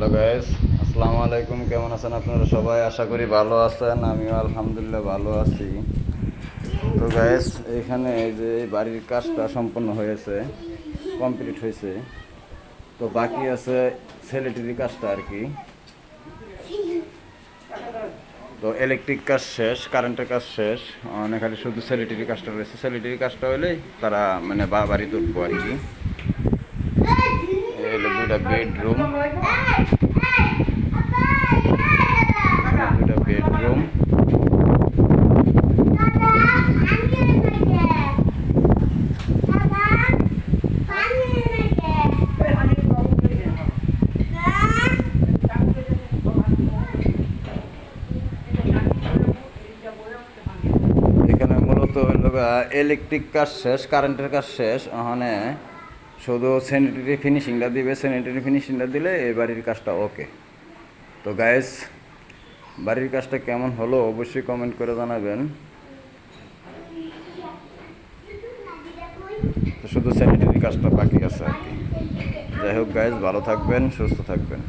Hello guys, আসসালামু আলাইকুম, কেমন আছেন আপনারা সবাই? আশা করি ভালো আছেন, আমিও আলহামদুলিল্লাহ ভালো আছি। তো গাইস, এখানে যে বাড়ির কাজটা সম্পন্ন হয়েছে, কমপ্লিট হয়েছে। তো বাকি আছে সেলিটারি কাজটা আর কি। তো ইলেকট্রিক কাজ শেষ কারেন্টের কাজ শেষ অনেক খালি শুধু সেলিটারি কাজটা রয়েছে। সেলিটারি কাজটা হলেই তারা মানে বাড়ি তুলবো আর কি। এই হলো দুইটা বেডরুম দুইটা বেডরুম এখানে মূলত হলো ইলেকট্রিক কাজ শেষ কারেন্টের কাজ শেষ, ওখানে শুধু স্যানিটারি ফিনিশিংটা দিবে স্যানিটারি ফিনিশিংটা দিলে এই বাড়ির কাজটা ওকে তো গায়েস বাড়ির কাজটা কেমন হলো অবশ্যই কমেন্ট করে জানাবেন। তো শুধু স্যানিটারি কাজটা বাকি আছে আর কি। যাই হোক গায়েস ভালো থাকবেন, সুস্থ থাকবেন।